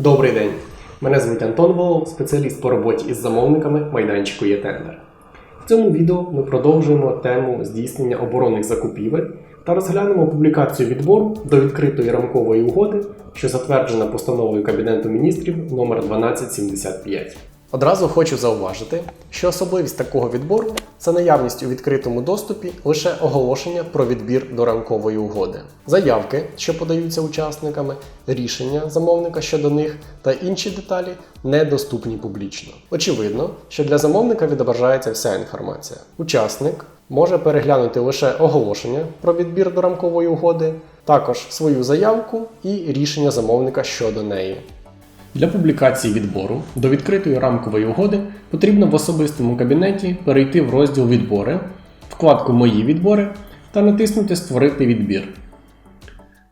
Добрий день! Мене звуть Антон Волов, спеціаліст по роботі із замовниками майданчику «Є-тендер». В цьому відео ми продовжуємо тему здійснення оборонних закупівель та розглянемо публікацію відбору до відкритої рамкової угоди, що затверджена постановою Кабінету міністрів номер 1275. Одразу хочу зауважити, що особливість такого відбору це наявність у відкритому доступі лише оголошення про відбір до рамкової угоди, заявки, що подаються учасниками, рішення замовника щодо них та інші деталі недоступні публічно. Очевидно, що для замовника відображається вся інформація. Учасник може переглянути лише оголошення про відбір до рамкової угоди, також свою заявку і рішення замовника щодо неї. Для публікації відбору до відкритої рамкової угоди потрібно в особистому кабінеті перейти в розділ Відбори, вкладку Мої відбори та натиснути Створити відбір.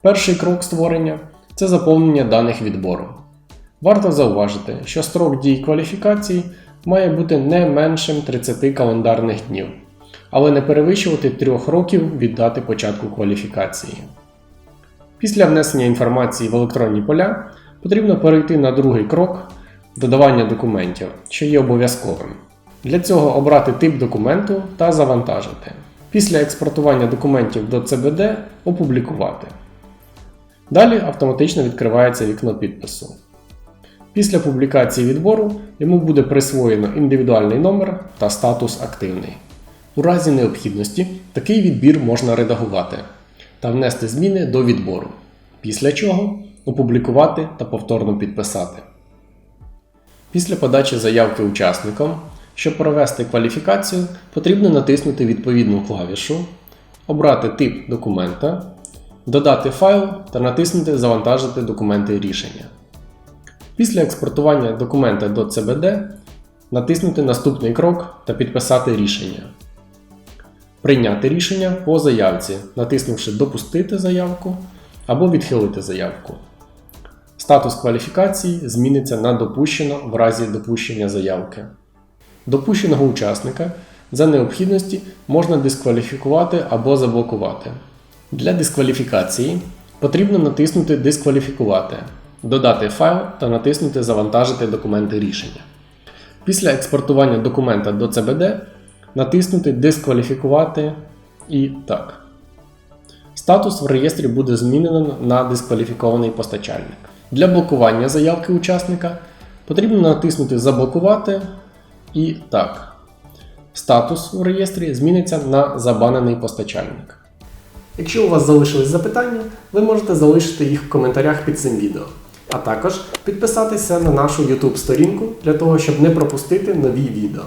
Перший крок створення це заповнення даних відбору. Варто зауважити, що строк дій кваліфікації має бути не меншим 30 календарних днів, але не перевищувати 3 років від дати початку кваліфікації. Після внесення інформації в електронні поля потрібно перейти на другий крок додавання документів, що є обов'язковим. Для цього обрати тип документу та завантажити. Після експортування документів до CBD опублікувати. Далі автоматично відкривається вікно підпису. Після публікації відбору йому буде присвоєно індивідуальний номер та статус активний. У разі необхідності такий відбір можна редагувати та внести зміни до відбору, після чого опублікувати та повторно підписати. Після подачі заявки учасникам, щоб провести кваліфікацію, потрібно натиснути відповідну клавішу, обрати тип документа, додати файл та натиснути Завантажити документи рішення. Після експортування документа до CBD натиснути наступний крок та підписати рішення. Прийняти рішення по заявці, натиснувши Допустити заявку або відхилити заявку. Статус кваліфікації зміниться на допущено в разі допущення заявки. Допущеного учасника за необхідності можна дискваліфікувати або заблокувати. Для дискваліфікації потрібно натиснути Дискваліфікувати, додати файл та натиснути Завантажити документи рішення. Після експортування документа до CBD натиснути Дискваліфікувати і так. Статус в реєстрі буде змінено на дискваліфікований постачальник. Для блокування заявки учасника потрібно натиснути Заблокувати і так. Статус у реєстрі зміниться на забанений постачальник. Якщо у вас залишились запитання, ви можете залишити їх в коментарях під цим відео, а також підписатися на нашу YouTube сторінку для того, щоб не пропустити нові відео.